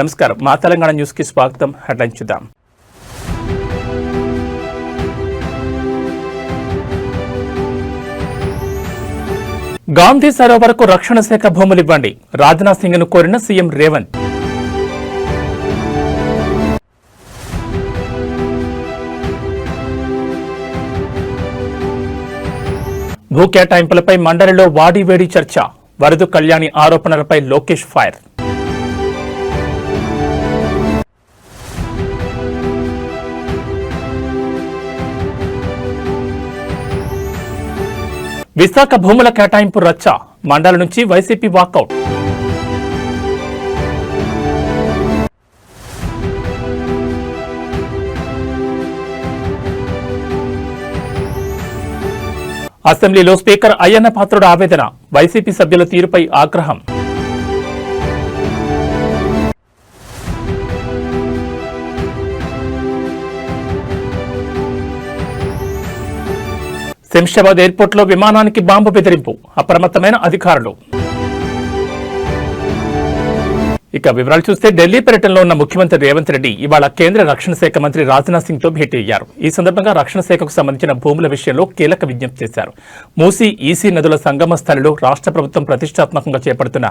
నమస్కారం. మా తెలంగాణ న్యూస్కి స్వాగతం. హెడ్లైన్ చూద్దాం. గాంధీ సరోవరకు రక్షణ శాఖ భూములు ఇవ్వండి రాజ్నాథ్ సింగ్ను కోరిన సీఎం రేవంత్. భూ కేటాయింపులపై మండలిలో వాడివేడి చర్చ. వరదు కళ్యాణి ఆరోపణలపై లోకేష్ ఫైర్. విశాఖ భూముల కేటాయింపు రచ్చ మండల నుంచి వైసీపీ వాకౌట్. అసెంబ్లీలో స్పీకర్ అయ్యన్న పాత్రుడు ఆవేదన వైసీపీ సభ్యుల తీరుపై ఆగ్రహం. శంషాబాద్ ఎయిర్పోర్ట్లో విమానానికి బాంబు బెదిరింపు. అప్రమత్తమైన అధికారులు. ఇక వివరాలు చూస్తే ఢిల్లీ పర్యటనలో ఉన్న ముఖ్యమంత్రి రేవంత్ రెడ్డి ఇవాళ కేంద్ర రక్షణ శాఖ మంత్రి రాజ్నాథ్ సింగ్తో భేటీ అయ్యారు. ఈ సందర్భంగా రక్షణ శాఖకు సంబంధించిన భూముల విషయంలో కీలక విజ్ఞప్తి చేశారు. మూసీ ఈసీ నదుల సంగమ స్థలిలో రాష్ట్ర ప్రభుత్వం ప్రతిష్టాత్మకంగా చేపడుతున్న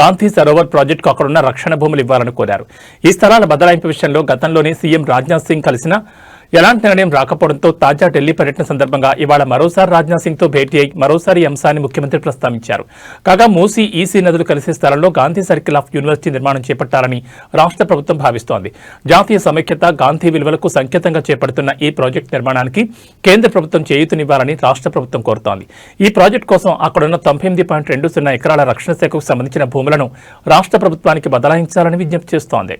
గాంధీ సరోవర్ ప్రాజెక్టుకు అక్కడున్న రక్షణ భూములు ఇవ్వాలని కోరారు. ఈ స్థలాల బదలాయింపు విషయంలో గతంలోనే సీఎం రాజ్నాథ్ సింగ్ కలిసిన ఎలాంటి నిర్ణయం రాకపోవడంతో తాజా ఢిల్లీ పర్యటన సందర్భంగా ఇవాళ మరోసారి రాజ్నాథ్ సింగ్తో భేటీ అయి మరోసారి అంశాన్ని ముఖ్యమంత్రి ప్రస్తావించారు. కాగా మూసీ ఈసీ నదులు కలిసే స్థలంలో గాంధీ సర్కిల్ ఆఫ్ యూనివర్సిటీ నిర్మాణం చేపట్టాలని రాష్ట్ర ప్రభుత్వం భావిస్తోంది. జాతీయ సమైక్యత గాంధీ విలువలకు సంకేతంగా చేపడుతున్న ఈ ప్రాజెక్టు నిర్మాణానికి కేంద్ర ప్రభుత్వం చేయూతనివ్వాలని రాష్ట్ర ప్రభుత్వం కోరుతోంది. ఈ ప్రాజెక్టు కోసం అక్కడున్న తొంభై ఎనిమిది పాయింట్ రెండు సున్నా ఎకరాల రక్షణ శాఖకు సంబంధించిన భూములను రాష్ట్ర ప్రభుత్వానికి బదలాయించాలని విజ్ఞప్తి చేస్తోంది.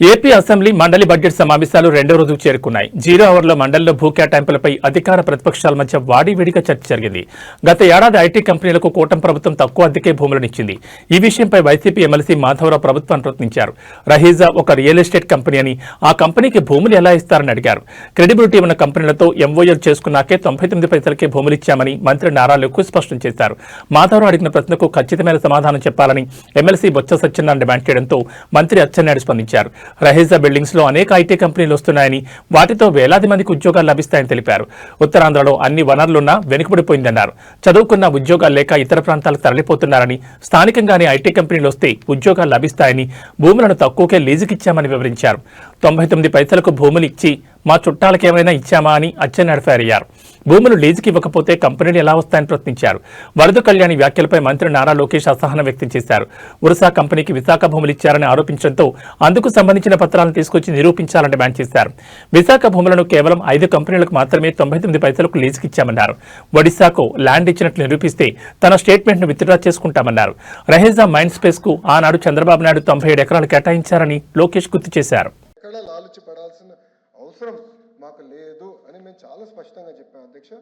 ఏపీ అసెంబ్లీ మండలి బడ్జెట్ సమావేశాలు రెండో రోజుకు చేరుకున్నాయి. జీరో అవర్లో మండలిలో భూ కేటాయింపులపై అధికార ప్రతిపక్షాల మధ్య వాడివేడిగా చర్చ జరిగింది. గత ఏడాది ఐటీ కంపెనీలకు కూటమి ప్రభుత్వం తక్కువ అద్దెకే భూములను ఇచ్చింది. ఈ విషయంపై వైసీపీ ఎమ్మెల్సీ మాధవరావు ప్రభుత్వాన్ని ప్రశ్నించారు. రహీజా ఒక రియల్ ఎస్టేట్ కంపెనీ అని ఆ కంపెనీకి భూములు ఎలా ఇస్తారని అడిగారు. క్రెడిబిలిటీ ఉన్న కంపెనీలతో ఎంఓఎల్ చేసుకున్నాకే తొంభై తొమ్మిది పైసలకే భూములు ఇచ్చామని మంత్రి నారా లోకు స్పష్టం చేశారు. మాధవరావు అడిగిన ప్రశ్నకు ఖచ్చితమైన సమాధానం చెప్పాలని ఎమ్మెల్సీ బొత్స సత్యనారాయణ డిమాండ్ చేయడంతో మంత్రి అచ్చెన్నాయుడు స్పందించారు. రహేజా బిల్డింగ్స్లో అనేక ఐటీ కంపెనీలు వస్తున్నాయని వాటితో వేలాది మందికి ఉద్యోగాలు లభిస్తాయని తెలిపారు. ఉత్తరాంధ్రలో అన్ని వనరులున్నా వెనుకబడిపోయిందన్నారు. చదువుకున్న ఉద్యోగాలు లేక ఇతర ప్రాంతాలకు తరలిపోతున్నారని స్థానికంగానే ఐటీ కంపెనీలు వస్తే ఉద్యోగాలు లభిస్తాయని భూములను తక్కువకే లీజుకిచ్చామని వివరించారు. తొంభై తొమ్మిది పైసలకు భూములు ఇచ్చి మా చుట్టాలకు ఏమైనా ఇచ్చామా అని అచ్చెన్ ఫైర్ అయ్యారు. భూములు లీజుకి ఇవ్వకపోతే కంపెనీలు ఎలా వస్తాయని ప్రశ్నించారు. వరద కళ్యాణి వ్యాఖ్యలపై మంత్రి నారా లోకేష్ అసహనం వ్యక్తం చేశారు. ఉరుసా కంపెనీకి విశాఖ భూములు ఇచ్చారని ఆరోపించడంతో అందుకు సంబంధించిన పత్రాలను తీసుకొచ్చి నిరూపించాలని డిమాండ్ చేశారు. విశాఖ భూములను కేవలం ఐదు కంపెనీలకు మాత్రమే తొంభై తొమ్మిది పైసలకు లీజుకి ఇచ్చామన్నారు. ఒడిశాకు ల్యాండ్ ఇచ్చినట్లు నిరూపిస్తే తన స్టేట్మెంట్ను విత్డ్రా చేసుకుంటామన్నారు. రహేజా మైండ్ స్పేస్కు ఆనాడు చంద్రబాబు నాయుడు తొంభై ఏడు ఎకరాలు కేటాయించారని లోకేష్ గుర్తు చేశారు ఎక్కడ లాలుచి పడాల్సిన అవసరం మాకు లేదు అని మేము చాలా స్పష్టంగా చెప్పాం అధ్యక్ష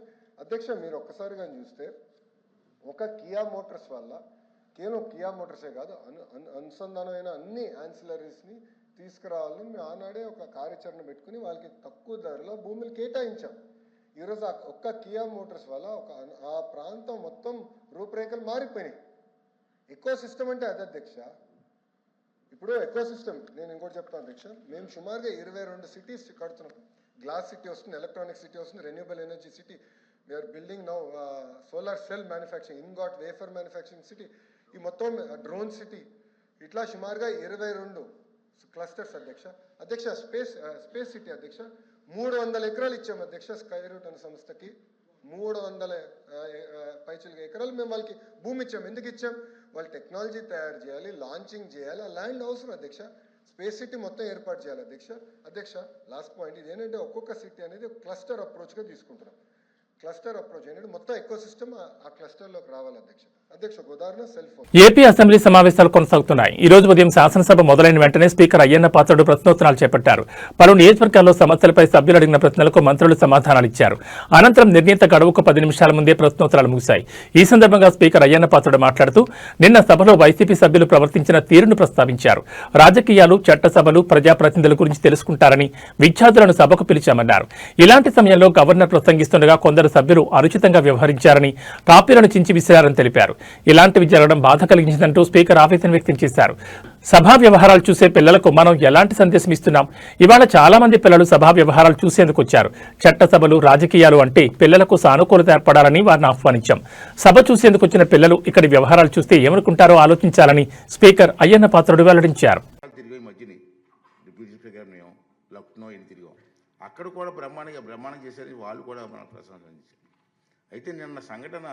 అధ్యక్ష మీరు ఒక్కసారిగా చూస్తే ఒక కియా మోటార్స్ వల్ల కేవలం కియా మోటార్సే కాదు అను అనుసంధానమైన అన్ని యాన్సిలరీస్ని తీసుకురావాలని మేము ఆనాడే ఒక కార్యాచరణ పెట్టుకుని వాళ్ళకి తక్కువ ధరలో భూములు కేటాయించాం. ఈరోజు ఆ ఒక్క కియా మోటార్స్ వల్ల ఒక ఆ ప్రాంతం మొత్తం రూపురేఖలు మారిపోయినాయి. ఎక్కువ సిస్టమ్ అంటే అదే అధ్యక్ష. ఇప్పుడు ఎకో సిస్టమ్ నేను ఇంకోటి చెప్తాను అధ్యక్ష. మేము సుమారుగా ఇరవై రెండు సిటీస్ కడుతున్నాం. గ్లాస్ సిటీ వస్తుంది ఎలక్ట్రానిక్ సిటీ వస్తుంది renewable energy city we're building now solar cell manufacturing ingot wafer manufacturing city ఈ మొత్తం uh, డ్రోన్ సిటీ ఇట్లా సుమారుగా ఇరవై రెండు క్లస్టర్స్ అధ్యక్ష. అధ్యక్ష స్పేస్ స్పేస్ సిటీ అధ్యక్ష. మూడు వందల ఎకరాలు ఇచ్చాం అధ్యక్ష స్కై రూట్ అనే సంస్థకి. మూడు వందల పైచులుగా ఎకరాలు మేము వాళ్ళకి భూమి ఇచ్చాం. ఎందుకు ఇచ్చాం? వాళ్ళు టెక్నాలజీ తయారు చేయాలి లాంచింగ్ చేయాలి ల్యాండ్ అవసరం అధ్యక్ష. స్పేస్ సిటీ మొత్తం ఏర్పాటు చేయాలి. అధ్యక్ష అధ్యక్ష లాస్ట్ పాయింట్ ఇది ఏంటంటే ఒక్కొక్క సిటీ అనేది క్లస్టర్ అప్రోచ్గా తీసుకుంటున్నాం. క్లస్టర్ అప్రోచ్ అనేది మొత్తం ఎక్కువ సిస్టమ్ ఆ క్లస్టర్లోకి రావాలి అధ్యక్ష. ఏపీ అసెంబ్లీ సమావేశాలు కొనసాగుతున్నాయి. ఈ రోజు ఉదయం శాసనసభ మొదలైన వెంటనే స్పీకర్ అయ్యన్న పాత్రుడు ప్రశ్నోత్తరాలు చేపట్టారు. పలు నియోజకవర్గాల్లో సమస్యలపై సభ్యులు అడిగిన ప్రశ్నలకు మంత్రులు సమాధానాలు ఇచ్చారు. అనంతరం నిర్ణీత గడువుకు పది నిమిషాల ముందే ప్రశ్నోత్తరాలు ముగిశాయి. ఈ సందర్భంగా స్పీకర్ అయ్యన్న పాత్రుడు మాట్లాడుతూ నిన్న సభలో వైసీపీ సభ్యులు ప్రవర్తించిన తీరును ప్రస్తావించారు. రాజకీయాలు చట్టసభలు ప్రజాప్రతినిధుల గురించి తెలుసుకుంటారని విద్యార్థులను సభకు పిలిచామన్నారు. ఇలాంటి సమయంలో గవర్నర్ ప్రసంగిస్తుండగా కొందరు సభ్యులు అనుచితంగా వ్యవహరించారని కాపీలను చించి విసిరారని తెలిపారు. ఇలాంటివి జరగడం బాధ కలిగించిందంటూ స్పీకర్ ఆవేదన వ్యక్తం చేశారు. సభా వ్యవహారాలు చూసే పిల్లలకు మనం ఎలాంటి సందేశం ఇస్తున్నాం? ఇవాళ చాలా మంది పిల్లలు సభా వ్యవహారాలు చూసేందుకు వచ్చారు. చట్టసభలు రాజకీయాలు అంటే పిల్లలకు సానుకూలత ఏర్పడాలని వారిని ఆహ్వానించాం. సభ చూసేందుకు వచ్చిన పిల్లలు ఇక్కడి వ్యవహారాలు చూస్తే ఏమనుకుంటారో ఆలోచించాలని స్పీకర్ అయ్యన్న పాత్రుడు వెల్లడించారు. అక్కడ కూడా బ్రహ్మాండంగా బ్రహ్మాండం చేశారని వాళ్ళు కూడా మన ప్రశంసించారు అయితే నిన్న సంఘటన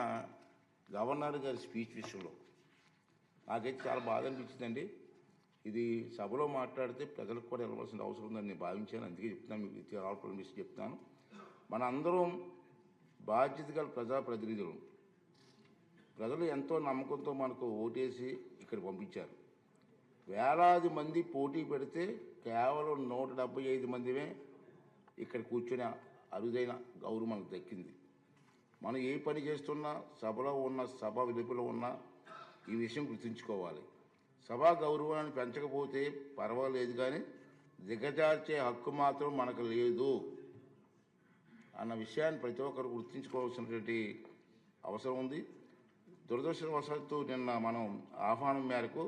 గవర్నర్ గారి స్పీచ్ విషయంలో నాకైతే చాలా బాధ అనిపించిందండి. ఇది సభలో మాట్లాడితే ప్రజలకు కూడా వెళ్ళవలసిన అవసరం ఉందని నేను భావించాను. అందుకే చెప్తున్నాను మీకు రావడం మిస్ చెప్తాను మన అందరం బాధ్యత గల ప్రజాప్రతినిధులు. ప్రజలు ఎంతో నమ్మకంతో మనకు ఓటేసి ఇక్కడ పంపించారు. వేలాది మంది పోటీ పెడితే కేవలం నూట డెబ్బై ఐదు మందిమే ఇక్కడ కూర్చుని అరుదైన గౌరవం మనకు దక్కింది. మనం ఏ పని చేస్తున్నా సభలో ఉన్న సభ విలుపులో ఉన్న ఈ విషయం గుర్తుంచుకోవాలి. సభా గౌరవాన్ని పెంచకపోతే పర్వాలేదు కానీ దిగజార్చే హక్కు మాత్రం మనకు లేదు అన్న విషయాన్ని ప్రతి ఒక్కరు గుర్తుంచుకోవాల్సినటువంటి అవసరం ఉంది. దురదృష్టవశాత్తు నిన్న మనం ఆహ్వానం మేరకు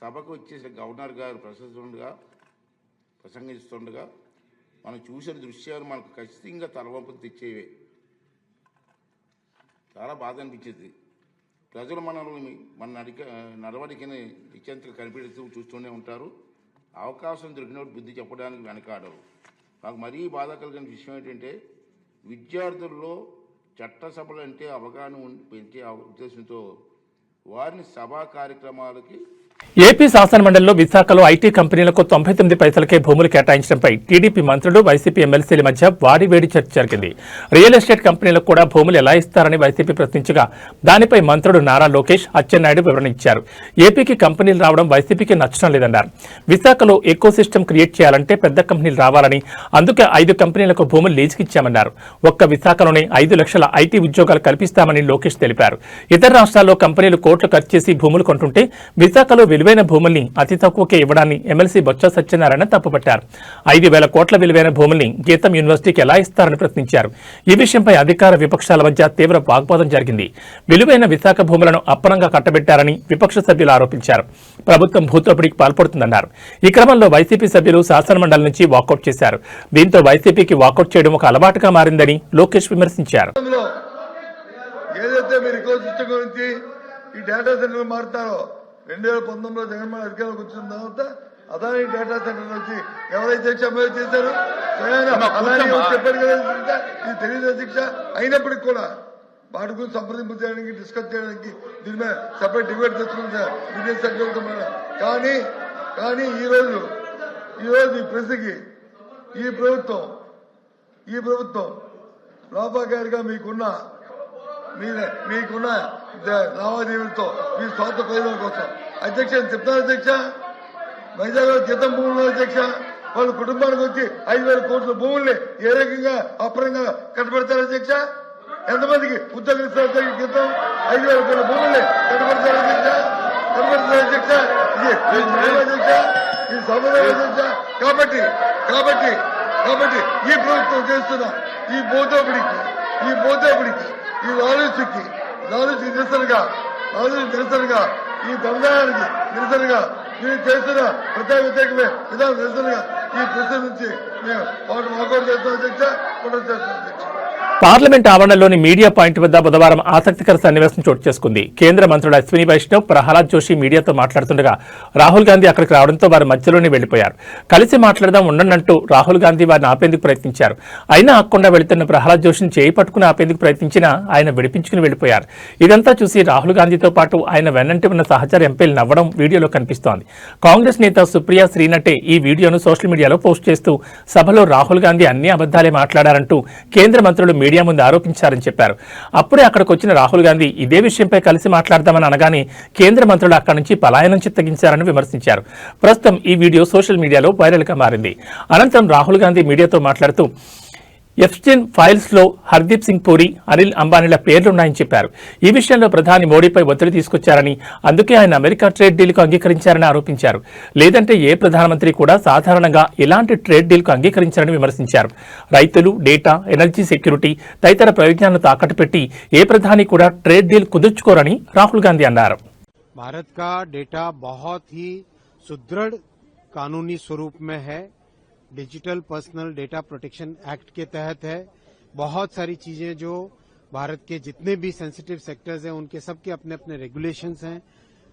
సభకు వచ్చేసిన గవర్నర్ గారు ప్రసంగిస్తుండగా ప్రసంగిస్తుండగా మనం చూసిన దృశ్యాలు మనకు ఖచ్చితంగా తలవంపులు తెచ్చేవే. చాలా బాధ అనిపించేది. ప్రజలు మనల్ని మన నడిక నడవడికని నిత్యంతగా కనిపెడుతూ చూస్తూనే ఉంటారు. అవకాశం దొరికినప్పుడు బుద్ధి చెప్పడానికి వెనకాడరు. నాకు మరీ బాధ కలిగిన విషయం ఏంటంటే విద్యార్థుల్లో చట్టసభలు అంటే అవగాహన పెంచే ఉద్దేశంతో వారిని సభా కార్యక్రమాలకి ఏపీ శాసనమండలిలో విశాఖలో ఐటీ కంపెనీలకు తొంభై తొమ్మిది పైసలకే భూములు కేటాయించడంపై టీడీపీ మంత్రులు వైసీపీ ఎమ్మెల్సీల మధ్య వాడివేడి చర్చ జరిగింది. రియల్ ఎస్టేట్ కంపెనీలకు కూడా భూములు ఎలా ఇస్తారని వైసీపీ ప్రశ్నించగా దానిపై మంత్రుడు నారా లోకేష్ అచ్చెన్నాయుడు వివరణ ఇచ్చారు ఏపీకి కంపెనీలు రావడం వైసీపీకి నచ్చడం లేదన్నారు. విశాఖలో ఎకో సిస్టమ్ క్రియేట్ చేయాలంటే పెద్ద కంపెనీలు రావాలని అందుకే ఐదు కంపెనీలకు భూములు లీజుకి ఇచ్చామన్నారు ఒక్క విశాఖలోనే ఐదు లక్షల ఐటీ ఉద్యోగాలు కల్పిస్తామని లోకేష్ తెలిపారు. ఇతర రాష్ట్రాల్లో కంపెనీలు కోట్లు ఖర్చు చేసి భూములు కొంటుంటే విశాఖలో విలువైన భూముల్ని అతి తక్కువకే ఇవ్వడాన్ని ఎమ్మెల్సీ బొత్స సత్యనారాయణ తప్పుపట్టారు. ఐదు వేల కోట్ల విలువైన భూముల్ని గీతం యూనివర్సిటీకి ఎలా ఇస్తారని ప్రశ్నించారు. ఈ విషయంపై అధికార విపక్షాల మధ్య తీవ్ర వాగ్వాదం జరిగింది. విలువైన విశాఖ భూములను అప్పనంగా కట్టబెట్టారని విపక్ష సభ్యులు ఆరోపించారు. ప్రభుత్వం భూతోపిడికి పాల్పడుతుందన్నారు. ఈ క్రమంలో వైసీపీ సభ్యులు శాసనమండలి నుంచి వాకౌట్ చేశారు. దీంతో వైసీపీకి వాకౌట్ చేయడం ఒక అలవాటుగా మారిందని లోకేష్ విమర్శించారు. ఏదైతే మీరు ఈ డేటా సెంటర్ మారుతారో రెండు వేల పంతొమ్మిదిలో జగన్మోహన్ అధికారంలోకి వచ్చిన తర్వాత అదాని డేటా సెంటర్ నుంచి ఎవరైతే సమ్మె చేశారో అదాని చెప్పారు కదా ఇది తెలియదు అధ్యక్ష అయినప్పటికీ కూడా వాటి గురించి సంప్రదింపు చేయడానికి డిస్కస్ చేయడానికి దీని మీద సపరేట్ డిబేట్ తెచ్చుకుంటే సెక్టర్ కానీ కానీ ఈ రోజు ఈ రోజు ఈ ప్రశ్నకి ఈ ప్రభుత్వం ఈ ప్రభుత్వం లోపాకారిగా మీకున్న మీ మీకున్న లావాదేవీలతో మీ స్వార్థ ప్రయోజనం కోసం. అధ్యక్ష చెప్తారు అధ్యక్ష. వైజాగ్ జీతం భూములు అధ్యక్ష. వాళ్ళ కుటుంబానికి వచ్చి ఐదు వేల కోట్ల భూముల్ని ఏ రకంగా అప్రంగా కట్టబెడతారు అధ్యక్ష? ఎంతమందికి ఉద్యోగం ఇస్తారు జీతం? ఐదు వేల కోట్ల భూముల్ని కట్టబెడతారు అధ్యక్ష? కట్టబెడతారు అధ్యక్ష? ఇది అధ్యక్ష. ఇది సమన్వయం అధ్యక్ష. కాబట్టి కాబట్టి కాబట్టి ఈ ప్రభుత్వం చేస్తున్న ఈ బోధోపిడికి ఈ బోధోపిడికి ఈ లాలూచికి లాలూచి నిరసనగా లాలూచి నిరసనగా ఈ దందానికి నిరసనగా మీరు చేస్తున్న ప్రత్యేక వ్యతిరేకమే విధానం నిరసనగా ఈ ప్రశ్న నుంచి మేము వాటి వాకౌట్ చేస్తాం అధ్యక్ష ప్రొటెస్ట్ చేస్తాం అధ్యక్ష. పార్లమెంట్ ఆవరణలోని మీడియా పాయింట్ వద్ద బుధవారం ఆసక్తికర సన్నివేశం చోటు చేసుకుంది. కేంద్ర మంత్రుడు అశ్విని వైష్ణవ్ ప్రహ్లాద్ జోషి మీడియాతో మాట్లాడుతుండగా రాహుల్ గాంధీ అక్కడికి రావడంతో వారి మధ్యలోనే వెళ్ళిపోయారు కలిసి మాట్లాడదాం ఉండనంటూ రాహుల్ గాంధీ వారిని ఆపేందుకు ప్రయత్నించారు. అయినా ఆకుండా వెళుతున్న ప్రహ్లాద్ జోషిని చేయి పట్టుకుని ఆపేందుకు ప్రయత్నించినా ఆయన విడిపించుకుని వెళ్ళిపోయారు ఇదంతా చూసి రాహుల్ గాంధీతో పాటు ఆయన వెన్నంటి ఉన్న సహచర ఎంపీలు నవ్వడం వీడియోలో కనిపిస్తోంది. కాంగ్రెస్ నేత సుప్రియా శ్రీనటే ఈ వీడియోను సోషల్ మీడియాలో పోస్ట్ చేస్తూ సభలో రాహుల్ గాంధీ అన్ని అబద్దాలే మాట్లాడారంటూ కేంద్ర మంత్రులు మీడియా ముందు ఆరోపించారని చెప్పారు. అప్పుడే అక్కడికి వచ్చిన రాహుల్ గాంధీ ఇదే విషయంపై కలిసి మాట్లాడదామని అనగానే కేంద్ర మంత్రులు అక్కడి నుంచి పలాయనం చిత్తగించారని విమర్శించారు. ప్రస్తుతం ఈ వీడియో సోషల్ మీడియాలో వైరల్గా మారింది. అనంతరం రాహుల్ గాంధీ మీడియాతో మాట్లాడుతూ ఎఫ్స్టెన్ ఫైల్స్లో హర్దీప్ సింగ్ పూరి అనిల్ అంబానీల పేర్లున్నాయని చెప్పారు. ఈ విషయంలో ప్రధాని మోడీపై ఒత్తిడి తీసుకొచ్చారని అందుకే ఆయన అమెరికా ట్రేడ్ డీల్కు అంగీకరించారని ఆరోపించారు. లేదంటే ఏ ప్రధానమంత్రి కూడా సాధారణంగా ఇలాంటి ట్రేడ్ డీల్కు అంగీకరించారని విమర్శించారు. రైతులు డేటా ఎనర్జీ సెక్యూరిటీ తదితర ప్రయోజనాలను తాకట్టు పెట్టి ఏ ప్రధాని కూడా ట్రేడ్ డీల్ కుదుర్చుకోరని రాహుల్ గాంధీ అన్నారు. భారత్ కా డేటా బహుత్ హీ సుదృఢ కానూనీ స్వరూప్ మే high. Digital personal data protection act के तहत है बहुत सारी चीज़ें जो भारत के जितने भी सेंसिटिव सेक्टर्स हैं उनके सबके अपने अपने रेगुलेशंस हैं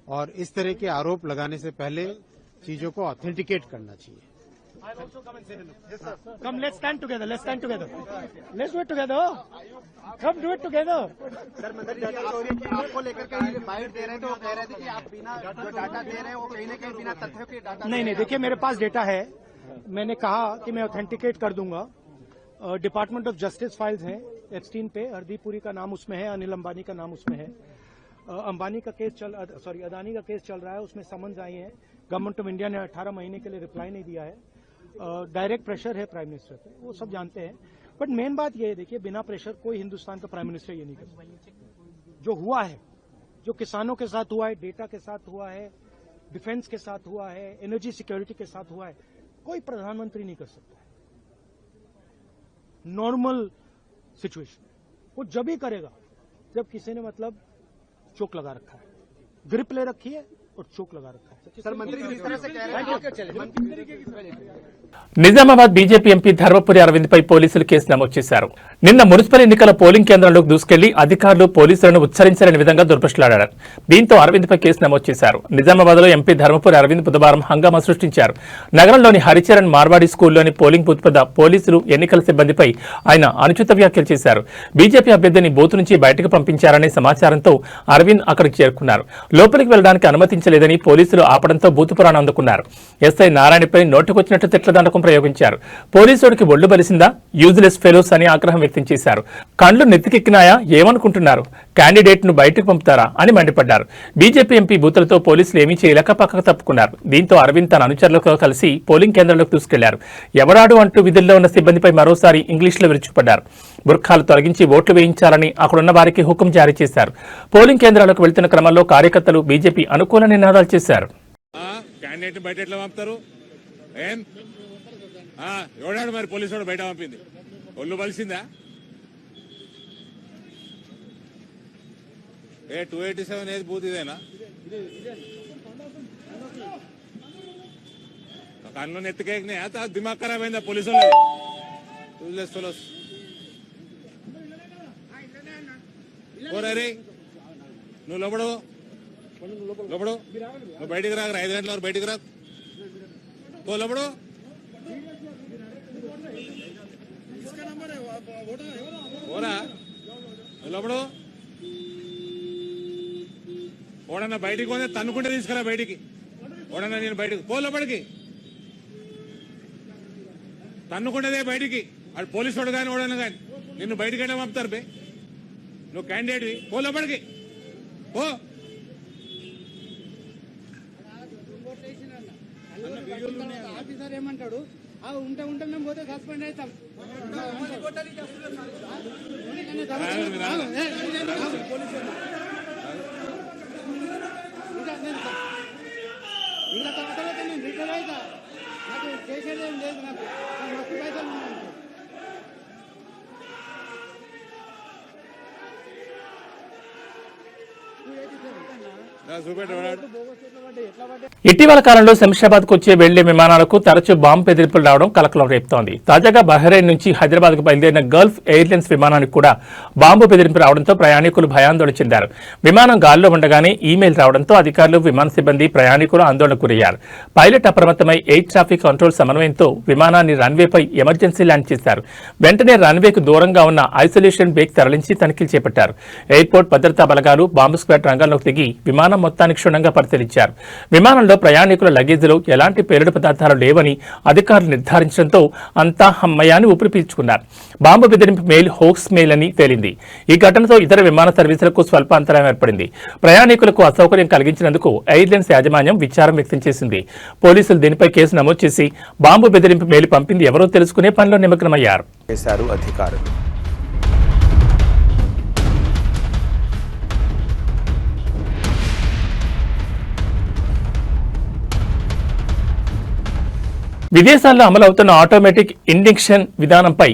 और इस तरह के आरोप लगाने से पहले चीज़ों को ऑथेंटिकेट करना चाहिए Come, let's stand together. Let's stand together. Let's do it together. Come, do it together. आपको लेकर के बाइट दे रहे थे वो कह रहे थे कि आप बिना जो डाटा दे रहे हैं वो कहीं ना कहीं बिना तथ्यों के डाटा नहीं नहीं देखिए मेरे पास डेटा है मैंने कहा कि मैं ऑथेंटिकेट कर दूँगा। डिपार्टमेंट ऑफ़ जस्टिस फाइल्स हैं एप्स्टीन पे, हरदीप पुरी का नाम उसमें है, अनिल अंबानी का नाम उसमें है। अंबानी का केस चल सॉरी अदानी का केस चल रहा है, उसमें समन्स आई हैं। गवर्नमेंट ऑफ़ इंडिया ने 18 महीने के लिए रिप्लाई नहीं दिया है। डायरेक्ट प्रेशर है प्राइम मिनिस्टर पे, वो सब जानते हैं। बट मेन बात यह है, देखिए, बिना प्रेशर कोई हिंदुस्तान का प्राइम मिनिस्टर ये नहीं कर जो हुआ है, जो किसानों के साथ हुआ है डेटा के साथ हुआ है डिफेंस के साथ हुआ है एनर्जी सिक्योरिटी के साथ हुआ है कोई प्रधानमंत्री नहीं कर सकता है नॉर्मल सिचुएशन वो जब ही करेगा जब किसी ने मतलब चोक लगा रखा है ग्रिप ले रखी है और चोक लगा रखा है सर मंत्री जिस तरह से कह रहे हैं నిజామాబాద్ బీజేపీ ఎంపీ ధర్మపురి అరవింద్ పై పోలీసులు కేసు నమోదు చేశారు నిన్న మున్సిపల్ ఎన్నికల పోలింగ్ కేంద్రంలోకి దూసుకెళ్ళి అధికారులు పోలీసులను ఉచ్చరించలేని విధంగా దుర్భుషలాడారు దీంతో అరవింద్ పై కేసు నమోదు చేశారు. నిజామాబాద్లో ఎంపీ ధర్మపురి అరవింద్ బుధవారం హంగామా సృష్టించారు. నగరంలోని హరిచరణ్ మార్వాడి స్కూల్లోని పోలింగ్ బూత్ వద్ద పోలీసులు ఎన్నికల సిబ్బందిపై ఆయన అనుచిత వ్యాఖ్యలు చేశారు. బీజేపీ అభ్యర్థిని బూత్ నుంచి బయటకు పంపించారనే సమాచారంతో అరవింద్ అక్కడికి చేరుకున్నారు. లోపలికి వెళ్ళడానికి అనుమతించలేదని పోలీసులు ఆపడంతో బూత్ పురాణం అందుకున్నారు. ఎస్ఐ నారాయణపై నోటుకొచ్చినట్టు తిట్లదండకం ప్రయోగించారు. పోలీసుడికి ఒళ్ళు బలిసిందా? యూజ్లెస్ ఫెలోస్ అని ఆగ్రహం వ్యక్తం చేశారు. కండ్లు నెత్తికెక్కినాయా? ఏమనుకుంటున్నారు? క్యాండిడేట్ను బయటకు పంపుతారా? అని మండిపడ్డారు. బీజేపీ ఎంపీ బూతులతో పోలీసులు ఏమీ చేయలేక పక్కకు తప్పుకున్నారు. దీంతో అరవింద్ తన అనుచరులతో కలిసి పోలింగ్ కేంద్రంలోకి దూసుకెళ్ళారు. ఎవరాడు అంటూ విధుల్లో ఉన్న సిబ్బందిపై మరోసారి ఇంగ్లీష్లో విరుచుపడ్డారు బుర్ఖాలు తొలగించి ఓట్లు వేయించాలని అక్కడున్న వారికి హుకుం జారీ చేశారు. పోలింగ్ కేంద్రాలకు వెళ్తున్న క్రమంలో కార్యకర్తలు బీజేపీ అనుకూల నినాదాలు చేశారు. క్యాండిడేట్ బయట ఎట్లా పంపుతారు? ఏం? ఎవడాడు మరి పోలీసు వాడు బయట పంపింది? ఒళ్ళు బలిసిందా? ఏ టూ ఎయిటీ సెవెన్ ఏది బూత్ ఇదేనా కన్ను నెత్తికేకినాయి అయితే దిమాగ్ ఖరాబ్ అయిందా పోలీసు వాళ్ళది ఫెలోస్ ఓరే నువ్వు లోపడు లోపడు నువ్వు బయటికి రాక ఐదు గంటల వరకు బయటికి రా పో లోపడు ఓరా నువ్వు లోపడు ఓడన్నా బయటికి పోతే తన్నుకుంటే తీసుకురా బయటికి. ఓడన్నా నేను బయటికి పో లోపలికి. తన్నుకుంటేదే బయటికి. వాడు పోలీసు వాడు కానీ ఓడన్నా కానీ నిన్ను బయటికి వెళ్ళి పంపుతారు బే. నువ్వు క్యాండిడేట్వి పో లోపలికి. పో. ఆఫీసర్ ఏమంటాడు? ఆ ఉంటే ఉంటే మేము పోతే సస్పెండ్ అవుతాం. That's super, Donald. ఇటీవల కాలంలో శంషాబాద్కు వచ్చే వెళ్ళే విమానాలకు తరచూ బాంబు బెదిరింపులు రావడం కలకలం రేపుతోంది. తాజాగా బహ్రెయిన్ నుంచి హైదరాబాద్కు బయలుదేరిన గల్ఫ్ ఎయిర్లైన్స్ విమానానికి కూడా బాంబు బెదిరింపు రావడంతో ప్రయాణికులు భయాందోళన చెందారు. విమానం గాల్లో ఉండగానే ఈమెయిల్ రావడంతో అధికారులు విమాన సిబ్బంది ప్రయాణికులు ఆందోళనకు గురయ్యారు. పైలట్ అప్రమత్తమై ఎయిర్ ట్రాఫిక్ కంట్రోల్ సమన్వయంతో విమానాన్ని రన్వేపై ఎమర్జెన్సీ ల్యాండ్ చేశారు. వెంటనే రన్వేకు దూరంగా ఉన్న ఐసోలేషన్ బేక్ తరలించి తనిఖీలు చేపట్టారు. ఎయిర్పోర్ట్ భద్రతా బలగాలు బాంబు స్క్వాడ్ రంగంలోకి దిగి విమానం మొత్తాన్ని క్షుణ్ణంగా పరిశీలించారు. విమానంలో ప్రయాణికుల లగేజీలో ఎలాంటి పేలుడు పదార్థాలు లేవని అధికారులు నిర్ధారించడంతో అంతా హమ్మయాన్ని ఊపిరి పీల్చుకున్నారు బాంబు బెదిరింపు మెయిల్ హోక్స్ మెయిల్ అని తేలింది. ఈ ఘటనతో ఇతర విమాన సర్వీసులకు స్వల్ప అంతరాయం ఏర్పడింది. ప్రయాణికులకు అసౌకర్యం కలిగించినందుకు ఎయిర్లైన్స్ యాజమాన్యం విచారం వ్యక్తం చేసింది. పోలీసులు దీనిపై కేసు నమోదు చేసి బాంబు బెదిరింపు మెయిల్ పంపింది ఎవరో తెలుసుకునే పనిలో నిమగ్నమయ్యారు. చేశారు అధికారులు. విదేశాల్లో అమలవుతున్న ఆటోమేటిక్ ఇండెక్షన్ విధానంపై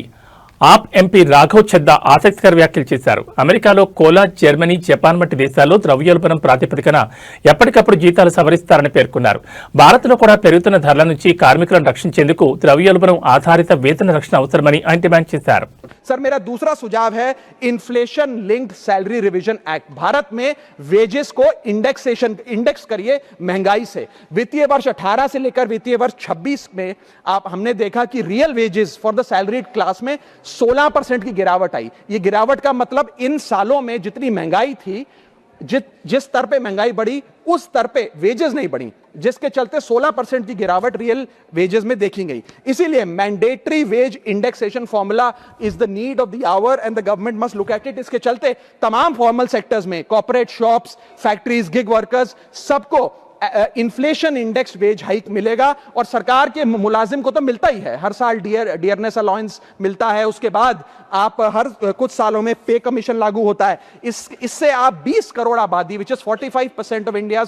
ఆప్ ఎంపీ రాఘవ్ చద్దా ఆసక్తికర వ్యాఖ్యలు చేశారు అమెరికాలో కోలా జర్మనీ జపాన్ వంటి దేశాల్లో ద్రవ్యోల్బణం ప్రాతిపదికన ఎప్పటికప్పుడు జీతాలు సవరిస్తారని పేర్కొన్నారు భారత్లో కూడా పెరుగుతున్న ధరల నుంచి కార్మికులను రక్షించేందుకు ద్రవ్యోల్బణం ఆధారిత వేతన రక్షణ అవసరమని ఆయన డిమాండ్ చేశారు सर मेरा दूसरा सुझाव है inflation linked salary revision act Bharat में वेजेस को इंडेक्सेशन इंडेक्स करिए महंगाई से वित्तीय वर्ष 18 से लेकर वित्तीय वर्ष 26 में आप हमने देखा कि real wages for the salaried class में 16 परसेंट की गिरावट आई। ये गिरावट का मतलब इन सालों में जितनी महँगाई थी जिस जिस स्तर पे महँगाई बढ़ी, उस स्तर पे वेजेस नहीं बढ़ी, जिसके चलते 16 परसेंट की गिरावट रियल वेजेस में देखी गई। इसीलिए mandatory wage indexation formula is the need of the hour and the government must look at it इसके चलते तमाम फॉर्मल सेक्टर्स में corporate shops factories gig workers सबको इन्फ्लेशन इंडेक्स वेज हाइक मिलेगा और सरकार के मुलाजिम को तो मिलता ही है। हर साल डियर डियरनेस अलाउंस मिलता है। उसके बाद आप हर कुछ सालों में पे कमीशन लागू होता है। इस, इससे आप 20 करोड़ आबादी which is 45 percent of India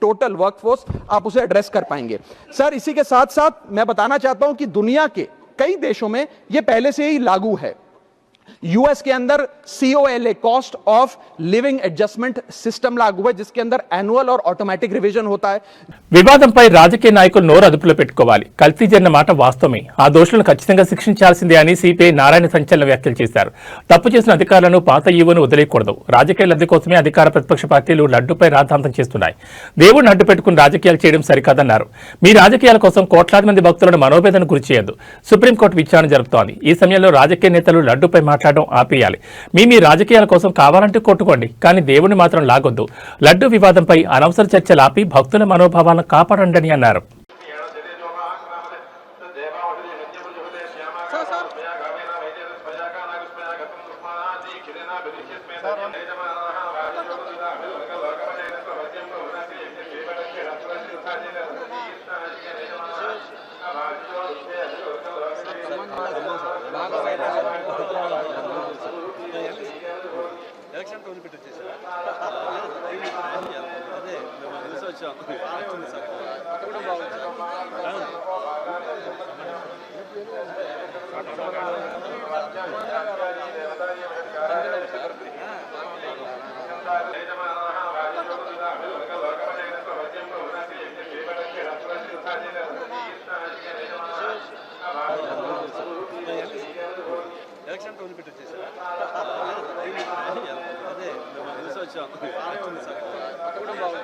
total workforce आप उसे एड्रेस कर पाएँगे। सर इसी के साथ साथ मैं बताना चाहता हूँ कि दुनिया के कई देशों में यह पहले से ही लागू है। यूएस के अंदर COLA cost of living adjustment system लागू है जिसके अंदर एनुअल और ऑटोमेटिक रिवीजन होता है వివాదంపై రాజకీయ నాయకులు నోరు అదుపులో పెట్టుకోవాలి కల్తీ జరిగిన మాట వాస్తవమే ఆ దోషులను ఖచ్చితంగా శిక్షించాల్సిందే అని సిపిఐ నారాయణ సంచలన వ్యాఖ్యలు చేశారు తప్పు చేసిన అధికారులను పాత ఈవోను వదిలేయకూడదు రాజకీయ లబ్ధి కోసమే అధికార ప్రతిపక్ష పార్టీలు లడ్డుపై రాద్ధాంతం చేస్తున్నాయి దేవుడిని అడ్డు పెట్టుకుని రాజకీయాలు చేయడం సరికాదన్నారు మీ రాజకీయాల కోసం కోట్లాది మంది భక్తులను మనోవేదన గురి చేయొద్దు సుప్రీంకోర్టు విచారణ జరుపుతోంది ఈ సమయంలో రాజకీయ నేతలు లడ్డుపై మాట్లాడడం ఆపేయాలి. మీ మీ రాజకీయాల కోసం కావాలంటే కొట్టుకోండి కానీ దేవుడిని మాత్రం లాగొద్దు. లడ్డు వివాదంపై అనవసర చర్చలు ఆపి భక్తుల మనోభావాలను కాపాడండి అన్నారు. హైదరాబాద్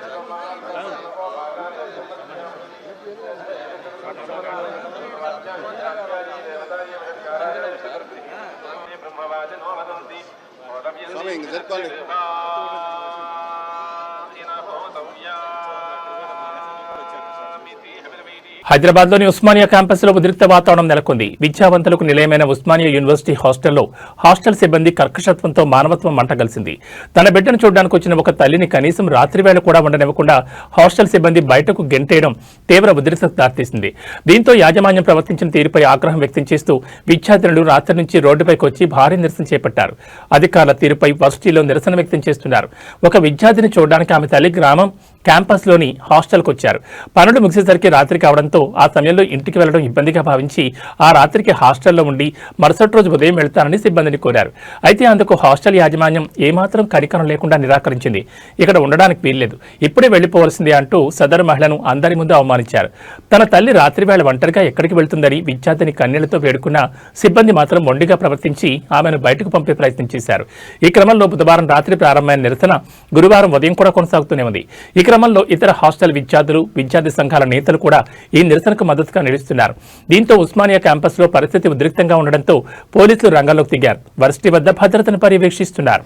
హైదరాబాద్లోని ఉస్మానియా క్యాంపస్లో ఉద్రిక్త వాతావరణం నెలకొంది. విద్యావంతులకు నిలయమైన ఉస్మానియా యూనివర్సిటీ హాస్టల్లో హాస్టల్ సిబ్బంది కర్కశత్వంతో మానవత్వం మంటగలిసింది తన బిడ్డను చూడడానికి వచ్చిన ఒక తల్లిని కనీసం రాత్రివేళ కూడా ఉండనివ్వకుండా హాస్టల్ సిబ్బంది బయటకు గెంటేయడం తీవ్ర ఉద్రిక్తకు దారితీసింది దీంతో యాజమాన్యం ప్రవర్తించిన తీరుపై ఆగ్రహం వ్యక్తం చేస్తూ విద్యార్థినులు రాత్రి నుంచి రోడ్డుపైకి వచ్చి భారీ నిరసన చేపట్టారు. అధికారుల తీరుపై వర్సిటీలో నిరసన వ్యక్తం చేస్తున్నారు. ఒక విద్యార్థిని చూడడానికి ఆమె తల్లి గ్రామం క్యాంపస్లోని హాస్టల్కి వచ్చారు పనులు ముగిసేసరికి రాత్రి కావడంతో ఆ సమయంలో ఇంటికి వెళ్ళడం ఇబ్బందిగా భావించి ఆ రాత్రికి హాస్టల్లో ఉండి మరుసటి రోజు ఉదయం వెళ్తానని సిబ్బందిని కోరారు. అయితే అందుకు హాస్టల్ యాజమాన్యం ఏమాత్రం కరికరం లేకుండా నిరాకరించింది. ఇక్కడ ఉండడానికి వీల్లేదు. ఇప్పుడే వెళ్ళిపోవలసిందే అంటూ సదరు మహిళను అందరి ముందు అవమానించారు. తన తల్లి రాత్రి వేళ ఒంటరిగా ఎక్కడికి వెళ్తుందని విద్యార్థిని కన్నీళ్ళతో వేడుకున్న సిబ్బంది మాత్రం మొండిగా ప్రవర్తించి ఆమెను బయటకు పంపే ప్రయత్నం చేశారు. ఈ క్రమంలో బుధవారం రాత్రి ప్రారంభమైన నిరసన గురువారం ఉదయం కూడా కొనసాగుతూనే ఉంది. ఇక క్రమంలో ఇతర హాస్టల్ విద్యార్థులు విద్యార్థి సంఘాల నేతలు కూడా ఈ నిరసనకు మద్దతుగా నిలుస్తున్నారు. దీంతో ఉస్మానియా క్యాంపస్లో పరిస్థితి ఉద్రిక్తంగా ఉండడంతో పోలీసులు రంగంలోకి దిగారు. వర్సిటీ వద్ద భద్రతను పర్యవేక్షిస్తున్నారు.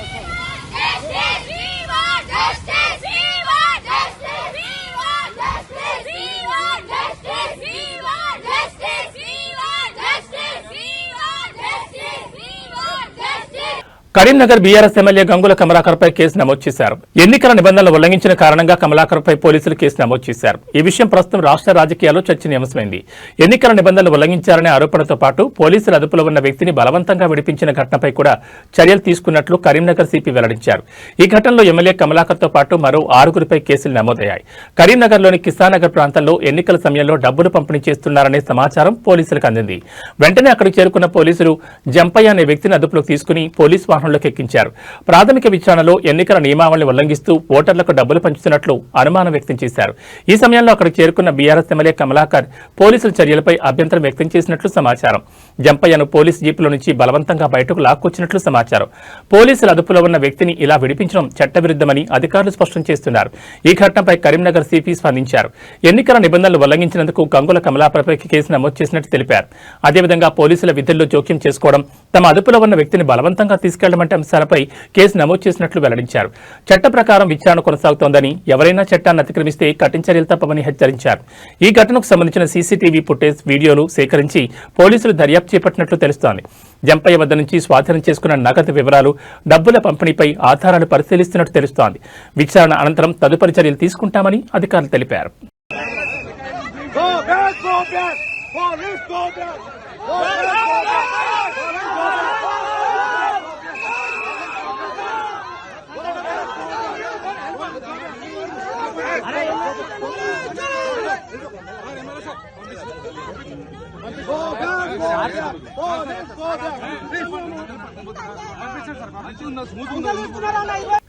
కరీంనగర్ బీఆర్ఎస్ ఎమ్మెల్యే గంగుల కమలాకర్పై కేసు నమోదు చేశారు. ఎన్నికల నిబంధనలు ఉల్లంఘించిన కారణంగా కమలాకర్పై పోలీసులు కేసు నమోదు చేశారు. ఈ విషయం ప్రస్తుతం రాష్ట్ర రాజకీయాల్లో చర్చనీయాంశమైంది. ఎన్నికల నిబంధనలు ఉల్లంఘించారనే ఆరోపణతో పాటు పోలీసుల అదుపులో ఉన్న వ్యక్తిని బలవంతంగా విడిపించిన ఘటనపై కూడా చర్యలు తీసుకున్నట్లు కరీంనగర్ సిపి వెల్లడించారు. ఈ ఘటనలో ఎమ్మెల్యే కమలాకర్తో పాటు మరో ఆరుగురిపై కేసులు నమోదయ్యాయి. కరీంనగర్లోని కిసానగర్ ప్రాంతంలో ఎన్నికల సమయంలో డబ్బులు పంపిణీ చేస్తున్నారనే సమాచారం పోలీసులకు అందింది. వెంటనే అక్కడికి చేరుకున్న పోలీసులు జంపయ్య అనే వ్యక్తిని అదుపులోకి తీసుకుని పోలీసు వాహనంలోకి ఎక్కించారు. ప్రాథమిక విచారణలో ఎన్నికల నియమావళిని ఉల్లంఘిస్తూ ఓటర్లకు డబ్బులు పంచుతున్నట్లు అనుమానం వ్యక్తం చేశారు. ఈ సమయంలో అక్కడికి చేరుకున్న బీఆర్ఎస్ ఎమ్మెల్యే కమలాకర్ పోలీసుల చర్యలపై అభ్యంతరం వ్యక్తం చేసినట్లు సమాచారం. జంపయ్యను పోలీస్ జీపులో నుంచి బలవంతంగా బయటకు లాక్కొచ్చినట్లు సమాచారం. పోలీసుల అదుపులో ఉన్న వ్యక్తిని ఇలా విడిపించడం చట్టవిరుద్ధమని అధికారులు స్పష్టం చేస్తున్నారు. ఈ ఘటనపై కరీంనగర్ సిపి స్పందించారు. ఎన్నికల నిబంధనలు ఉల్లంఘించినందుకు గంగుల కమలాపరపై కేసు నమోదు చేసినట్టు తెలిపారు. అదేవిధంగా పోలీసుల విధుల్లో జోక్యం చేసుకోవడం తమ అదుపులో ఉన్న వ్యక్తిని బలవంతంగా తీసుకెళ్ళమంటే అంశాలపై కేసు నమోదు చేసినట్లు వెల్లడించారు. చట్ట ప్రకారం విచారణ కొనసాగుతోందని ఎవరైనా చట్టాన్ని అతిక్రమిస్తే కఠిన చర్యలు తప్పవని హెచ్చరించారు. ఈ ఘటనకు సంబంధించిన సీసీటీవీ ఫుటేజ్ వీడియోలు సేకరించి పోలీసులు దర్యాప్తు చేపట్టినట్లు తెలుస్తోంది. జంపయ్య వద్ద నుంచి స్వాధీనం చేసుకున్న నగదు వివరాలు డబ్బుల పంపిణీపై ఆధారాలు పరిశీలిస్తున్నట్టు తెలుస్తోంది. విచారణ అనంతరం తదుపరి చర్యలు తీసుకుంటామని అధికారులు తెలిపారు.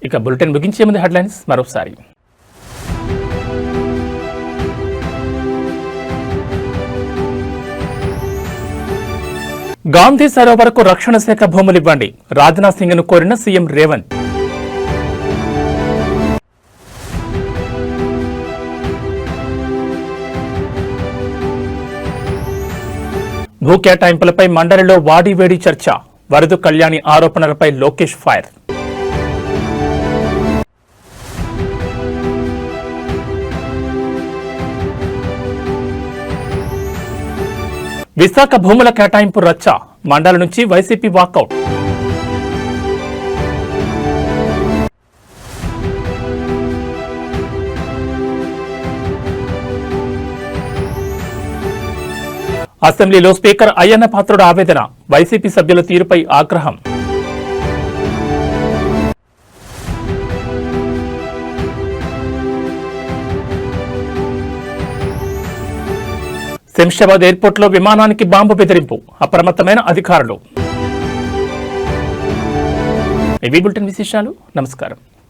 ఇక బులెటిన్ ముగించే ముందు హెడ్లైన్స్? మరోసారి. గాంధీ సరోవరకు రక్షణ శాఖ భూములివ్వండి రాజ్నాథ్ సింగ్ను కోరిన సీఎం రేవంత్. భూ కేటాయింపులపై మండలిలో వాడివేడి చర్చ వరదు కళ్యాణి ఆరోపణలపై లోకేష్ ఫైర్. విశాఖ భూముల కేటాయింపు రచ్చ మండలి నుంచి వైసీపీ వాకౌట్. అసెంబ్లీలో స్పీకర్ అయ్యన్న పాత్రుడు ఆవేదన. వైసీపీ సభ్యుల తీరుపై ఆగ్రహం. శంషాబాద్ ఎయిర్పోర్ట్లో విమానానికి బాంబు బెదిరింపు. అప్రమత్తమైన అధికారులు. ఇవి బులెటిన్ విశేషాలు? నమస్కారం.